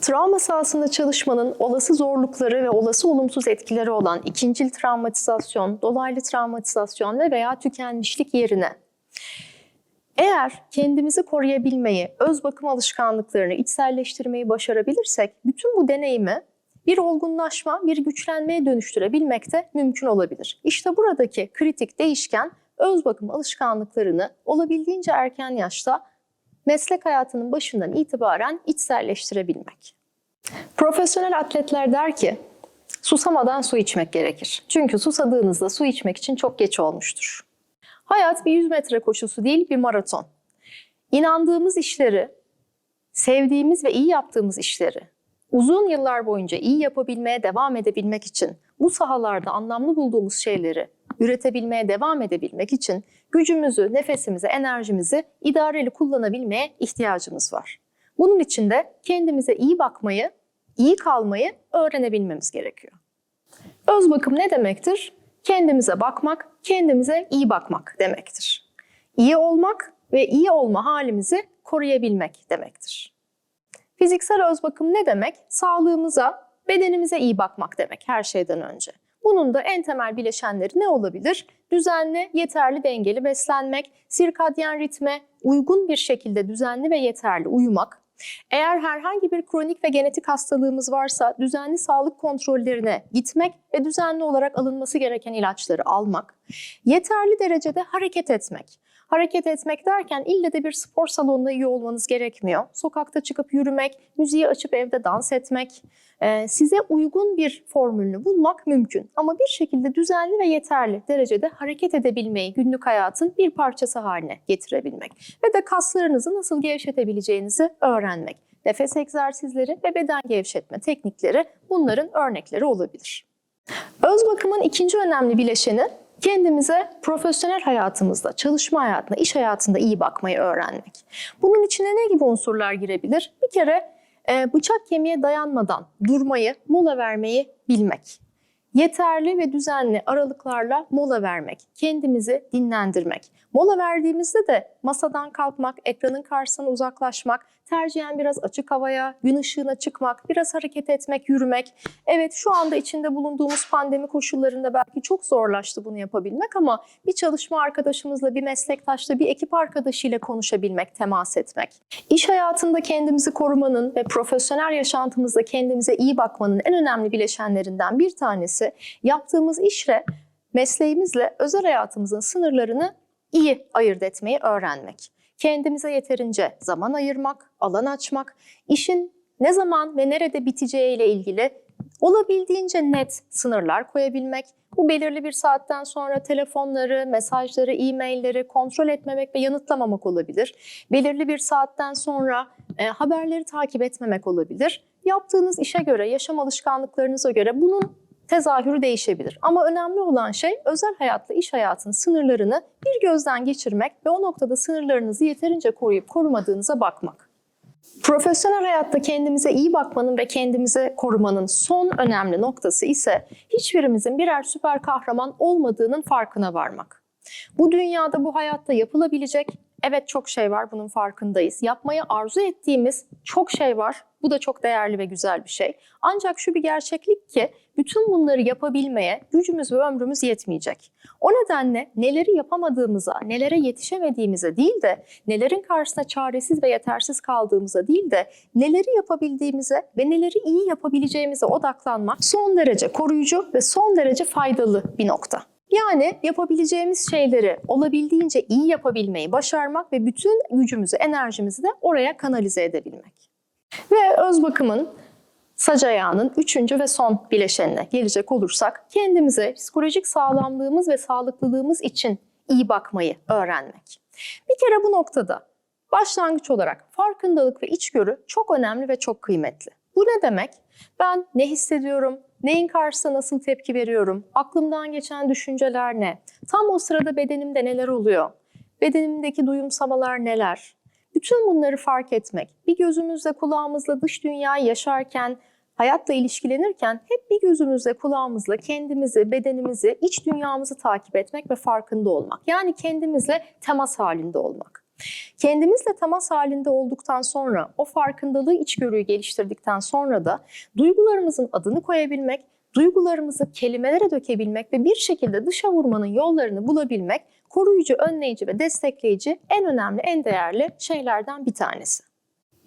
Travma sahasında çalışmanın olası zorlukları ve olası olumsuz etkileri olan ikincil travmatizasyon, dolaylı travmatizasyon ve veya tükenmişlik yerine eğer kendimizi koruyabilmeyi, öz bakım alışkanlıklarını içselleştirmeyi başarabilirsek bütün bu deneyimi bir olgunlaşma, bir güçlenmeye dönüştürebilmek de mümkün olabilir. İşte buradaki kritik değişken öz bakım alışkanlıklarını olabildiğince erken yaşta meslek hayatının başından itibaren içselleştirebilmek. Profesyonel atletler der ki, susamadan su içmek gerekir. Çünkü susadığınızda su içmek için çok geç olmuştur. Hayat bir 100 metre koşusu değil, bir maraton. İnandığımız işleri, sevdiğimiz ve iyi yaptığımız işleri uzun yıllar boyunca iyi yapabilmeye devam edebilmek için, bu sahalarda anlamlı bulduğumuz şeyleri üretebilmeye devam edebilmek için gücümüzü, nefesimizi, enerjimizi idareli kullanabilmeye ihtiyacımız var. Bunun için de kendimize iyi bakmayı, iyi kalmayı öğrenebilmemiz gerekiyor. Öz bakım ne demektir? Kendimize bakmak, kendimize iyi bakmak demektir. İyi olmak ve iyi olma halimizi koruyabilmek demektir. Fiziksel öz bakım ne demek? Sağlığımıza, bedenimize iyi bakmak demek her şeyden önce. Bunun da en temel bileşenleri ne olabilir? Düzenli, yeterli, dengeli beslenmek, sirkadyen ritme uygun bir şekilde düzenli ve yeterli uyumak. Eğer herhangi bir kronik ve genetik hastalığımız varsa düzenli sağlık kontrollerine gitmek ve düzenli olarak alınması gereken ilaçları almak. Yeterli derecede hareket etmek. Hareket etmek derken ille de bir spor salonuna üye olmanız gerekmiyor. Sokakta çıkıp yürümek, müziği açıp evde dans etmek, e, size uygun bir formülünü bulmak mümkün. Ama bir şekilde düzenli ve yeterli derecede hareket edebilmeyi günlük hayatın bir parçası haline getirebilmek. Ve de kaslarınızı nasıl gevşetebileceğinizi öğrenmek. Nefes egzersizleri ve beden gevşetme teknikleri bunların örnekleri olabilir. Öz bakımın ikinci önemli bileşeni kendimize profesyonel hayatımızda, çalışma hayatında, iş hayatında iyi bakmayı öğrenmek. Bunun içine ne gibi unsurlar girebilir? Bir kere e, bıçak kemiğe dayanmadan durmayı, mola vermeyi bilmek. Yeterli ve düzenli aralıklarla mola vermek, kendimizi dinlendirmek. Mola verdiğimizde de masadan kalkmak, ekranın karşısına uzaklaşmak, tercihen biraz açık havaya, gün ışığına çıkmak, biraz hareket etmek, yürümek. Evet şu anda içinde bulunduğumuz pandemi koşullarında belki çok zorlaştı bunu yapabilmek ama bir çalışma arkadaşımızla, bir meslektaşla, bir ekip arkadaşıyla konuşabilmek, temas etmek. İş hayatında kendimizi korumanın ve profesyonel yaşantımızda kendimize iyi bakmanın en önemli bileşenlerinden bir tanesi yaptığımız işle, mesleğimizle özel hayatımızın sınırlarını iyi ayırt etmeyi öğrenmek. Kendimize yeterince zaman ayırmak, alan açmak, işin ne zaman ve nerede biteceği ile ilgili olabildiğince net sınırlar koyabilmek, bu belirli bir saatten sonra telefonları, mesajları, e-mailleri kontrol etmemek ve yanıtlamamak olabilir. Belirli bir saatten sonra e, haberleri takip etmemek olabilir. Yaptığınız işe göre, yaşam alışkanlıklarınıza göre bunun tezahürü değişebilir. Ama önemli olan şey özel hayatla iş hayatının sınırlarını bir gözden geçirmek ve o noktada sınırlarınızı yeterince koruyup korumadığınıza bakmak. Profesyonel hayatta kendimize iyi bakmanın ve kendimize korumanın son önemli noktası ise hiçbirimizin birer süper kahraman olmadığının farkına varmak. Bu dünyada bu hayatta yapılabilecek evet çok şey var bunun farkındayız. Yapmayı arzu ettiğimiz çok şey var. Bu da çok değerli ve güzel bir şey. Ancak şu bir gerçeklik ki bütün bunları yapabilmeye gücümüz ve ömrümüz yetmeyecek. O nedenle neleri yapamadığımıza, nelere yetişemediğimize değil de nelerin karşısında çaresiz ve yetersiz kaldığımıza değil de neleri yapabildiğimize ve neleri iyi yapabileceğimize odaklanmak son derece koruyucu ve son derece faydalı bir nokta. Yani yapabileceğimiz şeyleri olabildiğince iyi yapabilmeyi başarmak ve bütün gücümüzü, enerjimizi de oraya kanalize edebilmek. Ve öz bakımın sac ayağının üçüncü ve son bileşenine gelecek olursak kendimize psikolojik sağlamlığımız ve sağlıklılığımız için iyi bakmayı öğrenmek. Bir kere bu noktada başlangıç olarak farkındalık ve içgörü çok önemli ve çok kıymetli. Bu ne demek? Ben ne hissediyorum, neyin karşısında nasıl tepki veriyorum, aklımdan geçen düşünceler ne, tam o sırada bedenimde neler oluyor, bedenimdeki duyumsamalar neler, bütün bunları fark etmek, bir gözümüzle kulağımızla dış dünyayı yaşarken, hayatla ilişkilenirken hep bir gözümüzle kulağımızla kendimizi, bedenimizi, iç dünyamızı takip etmek ve farkında olmak. Yani kendimizle temas halinde olmak. Kendimizle temas halinde olduktan sonra, o farkındalığı, içgörüyü geliştirdikten sonra da duygularımızın adını koyabilmek, duygularımızı kelimelere dökebilmek ve bir şekilde dışa vurmanın yollarını bulabilmek koruyucu, önleyici ve destekleyici en önemli, en değerli şeylerden bir tanesi.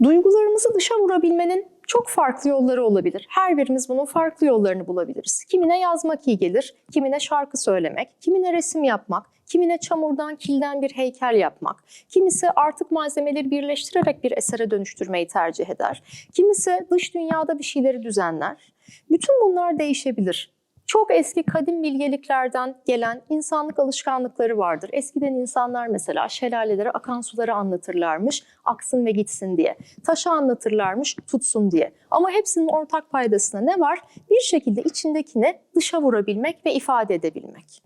Duygularımızı dışa vurabilmenin çok farklı yolları olabilir. Her birimiz bunun farklı yollarını bulabiliriz. Kimine yazmak iyi gelir, kimine şarkı söylemek, kimine resim yapmak, kimine çamurdan, kilden bir heykel yapmak, kimisi artık malzemeleri birleştirerek bir esere dönüştürmeyi tercih eder, kimisi dış dünyada bir şeyleri düzenler. Bütün bunlar değişebilir. Çok eski kadim bilgeliklerden gelen insanlık alışkanlıkları vardır. Eskiden insanlar mesela şelalelere akan suları anlatırlarmış, aksın ve gitsin diye. Taşı anlatırlarmış, tutsun diye. Ama hepsinin ortak paydasında ne var? Bir şekilde içindekini dışa vurabilmek ve ifade edebilmek.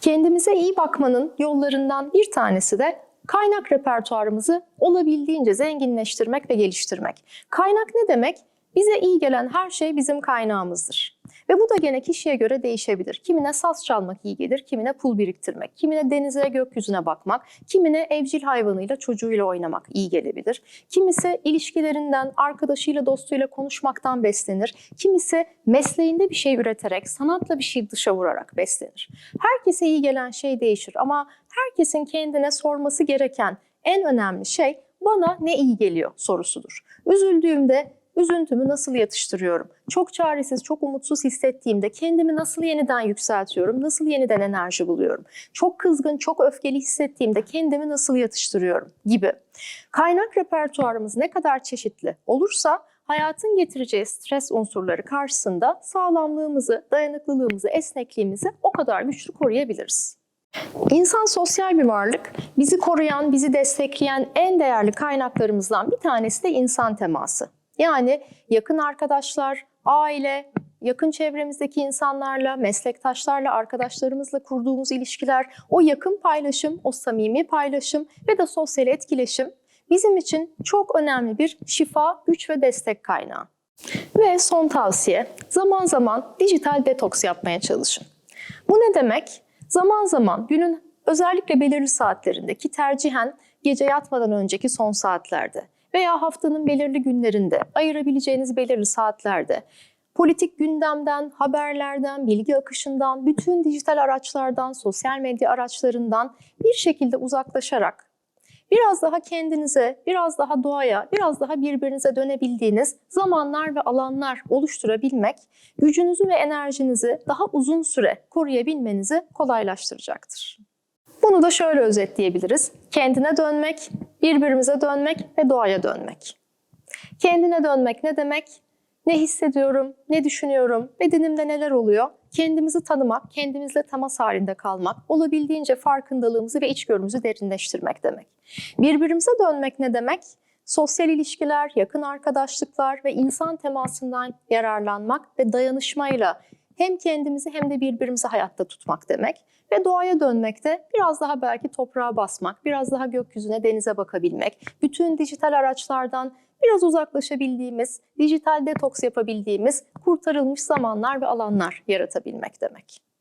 Kendimize iyi bakmanın yollarından bir tanesi de kaynak repertuarımızı olabildiğince zenginleştirmek ve geliştirmek. Kaynak ne demek? Bize iyi gelen her şey bizim kaynağımızdır. Ve bu da gene kişiye göre değişebilir. Kimine saz çalmak iyi gelir, kimine pul biriktirmek, kimine denize, gökyüzüne bakmak, kimine evcil hayvanıyla, çocuğuyla oynamak iyi gelebilir. Kimisi ilişkilerinden, arkadaşıyla, dostuyla konuşmaktan beslenir. Kimisi mesleğinde bir şey üreterek, sanatla bir şey dışa vurarak beslenir. Herkese iyi gelen şey değişir ama herkesin kendine sorması gereken en önemli şey bana ne iyi geliyor sorusudur. Üzüldüğümde Üzüntümü nasıl yatıştırıyorum? Çok çaresiz, çok umutsuz hissettiğimde kendimi nasıl yeniden yükseltiyorum? Nasıl yeniden enerji buluyorum? Çok kızgın, çok öfkeli hissettiğimde kendimi nasıl yatıştırıyorum? Gibi. Kaynak repertuarımız ne kadar çeşitli olursa hayatın getireceği stres unsurları karşısında sağlamlığımızı, dayanıklılığımızı, esnekliğimizi o kadar güçlü koruyabiliriz. İnsan sosyal bir varlık. Bizi koruyan, bizi destekleyen en değerli kaynaklarımızdan bir tanesi de insan teması. Yani yakın arkadaşlar, aile, yakın çevremizdeki insanlarla, meslektaşlarla, arkadaşlarımızla kurduğumuz ilişkiler, o yakın paylaşım, o samimi paylaşım ve de sosyal etkileşim bizim için çok önemli bir şifa, güç ve destek kaynağı. Ve son tavsiye, zaman zaman dijital detoks yapmaya çalışın. Bu ne demek? Zaman zaman günün özellikle belirli saatlerinde ki tercihen gece yatmadan önceki son saatlerde veya haftanın belirli günlerinde ayırabileceğiniz belirli saatlerde politik gündemden, haberlerden, bilgi akışından, bütün dijital araçlardan, sosyal medya araçlarından bir şekilde uzaklaşarak biraz daha kendinize, biraz daha doğaya, biraz daha birbirinize dönebildiğiniz zamanlar ve alanlar oluşturabilmek gücünüzü ve enerjinizi daha uzun süre koruyabilmenizi kolaylaştıracaktır. Bunu da şöyle özetleyebiliriz. Kendine dönmek, birbirimize dönmek ve doğaya dönmek. Kendine dönmek ne demek? Ne hissediyorum, ne düşünüyorum, bedenimde neler oluyor? Kendimizi tanımak, kendimizle temas halinde kalmak, olabildiğince farkındalığımızı ve içgörümüzü derinleştirmek demek. Birbirimize dönmek ne demek? Sosyal ilişkiler, yakın arkadaşlıklar ve insan temasından yararlanmak ve dayanışmayla hem kendimizi hem de birbirimizi hayatta tutmak demek. Ve doğaya dönmek de biraz daha belki toprağa basmak, biraz daha gökyüzüne, denize bakabilmek, bütün dijital araçlardan biraz uzaklaşabildiğimiz, dijital detoks yapabildiğimiz kurtarılmış zamanlar ve alanlar yaratabilmek demek.